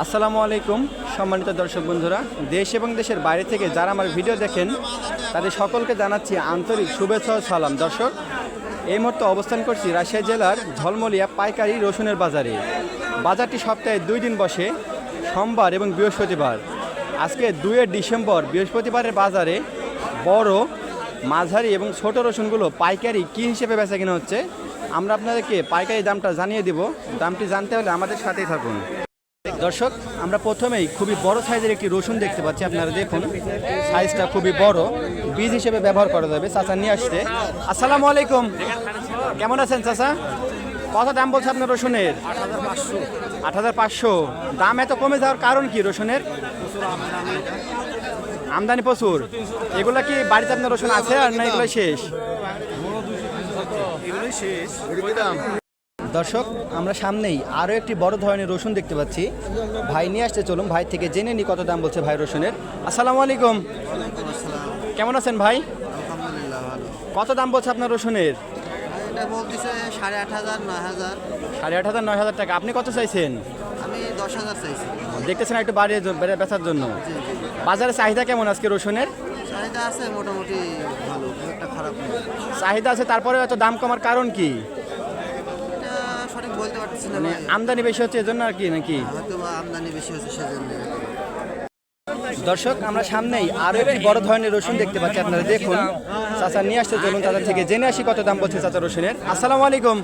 আসসালামু আলাইকুম, সম্মানিত দর্শক বন্ধুরা। দেশ এবং দেশের বাইরে থেকে যারা আমার ভিডিও দেখেন, তাদের সকলকে জানাচ্ছি আন্তরিক শুভেচ্ছা সালাম। দর্শক, এই মুহূর্তে অবস্থান করছি রাজশাহী জেলার ঝলমলিয়া পাইকারি রসুনের বাজারে। বাজারটি সপ্তাহে দুই দিন বসে, সোমবার এবং বৃহস্পতিবার। আজকে দুইয়ের ডিসেম্বর, বৃহস্পতিবারের বাজারে বড়, মাঝারি এবং ছোট রসুনগুলো পাইকারি কী হিসেবে বেচা কিনা হচ্ছে, আমরা আপনাদেরকে পাইকারি দামটা জানিয়ে দিব। দামটি জানতে হলে আমাদের সাথেই থাকুন। দর্শক, আমরা প্রথমেই খুবই বড় সাইজের একটি রসুন দেখতে পাচ্ছি, আপনারা দেখুন। সাইজটা খুবই বড়, বীজ হিসেবে ব্যবহার করা যাবে, চাচা নিয়ে আসতে আসসালামু আলাইকুম। কেমন আছেন চাচা? কত দাম বলছে আপনার রসুনের? আট হাজার পাঁচশো। দাম এত কমে যাওয়ার কারণ কি রসুনের? আমদানি প্রচুর। এগুলো কি বাড়িতে আপনার রসুন আছে আর না এগুলো শেষ? শেষ। দর্শক আমরা সামনেই আরও একটি বড় ধরনের রসুন দেখতে পাচ্ছি। ভাই নিয়ে আসতে চলুন ভাই থেকে জেনে নি কত দাম বলছে ভাই রসুনের। আসসালামু আলাইকুম। কেমন আছেন ভাই? কত দাম বলছে আপনার রসুনের? সাড়ে আট হাজার নয় হাজার। সাড়ে আট হাজার নয় হাজার টাকা। আপনি কত চাইছেন? আমি দশ হাজার চাইছি। দেখতেছেন একটু বাড়িয়ে বেড়ে বেচার জন্য। বাজারে চাহিদা কেমন আজকে রসুনের? চাহিদা আছে মোটামুটি ভালো খুব একটা খারাপ চাহিদা আছে তারপরে এত দাম কমার কারণ কি? বলতে পারতেছি না মানে আমদানি বেশি হচ্ছে এজন্য আর কি নাকি? হয়তো বা আমদানি বেশি হচ্ছে সেজন্য। দর্শক আমরা সামনেই আরও একটি বড় ধরনের রসুন দেখতে পাচ্ছি আপনারা। দেখুন চাচা নিয়ে আসতে চলুন তাদের থেকে। জেনে আসি কত দাম বলছে চাচা রসুনের। আসসালামু আলাইকুম।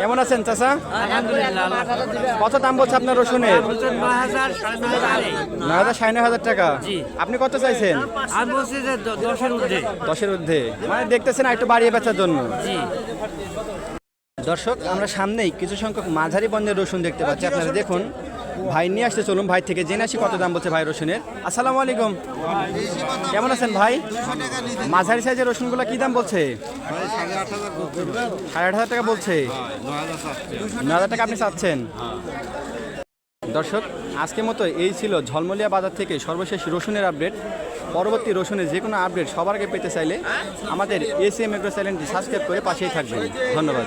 কেমন আছেন চাচা? কত দাম বলছে আপনার রসুনের? নয় হাজার সাড়ে নয় হাজার টাকা। আপনি কত চাইছেন? দশের ঊর্ধ্বে মানে দেখতেছেন একটু বাড়িয়ে বেচার জন্য। জি। দর্শক, আমরা সামনেই কিছু সংখ্যক মাঝারি বন্ধের রসুন দেখতে পাচ্ছি। আপনারা দেখুন, ভাই নিয়ে আসতে চলুন ভাই থেকে জেনে আসি কত দাম বলছে ভাই রসুনের। আসসালামু আলাইকুম। কেমন আছেন ভাই? মাঝারি সাইজের রসুনগুলো কি দাম বলছে? সাড়ে আট হাজার টাকা বলছে। ন হাজার টাকা আপনি চাচ্ছেন। দর্শক, আজকের মতো এই ছিল ঝলমলিয়া বাজার থেকে সর্বশেষ রসুনের আপডেট। পরবর্তী রসুনের যে কোনো আপডেট সবার আগে পেতে চাইলে আমাদের এস এম এগ্রো চ্যানেলটি সাবস্ক্রাইব করে পাশেই থাকবেন। ধন্যবাদ।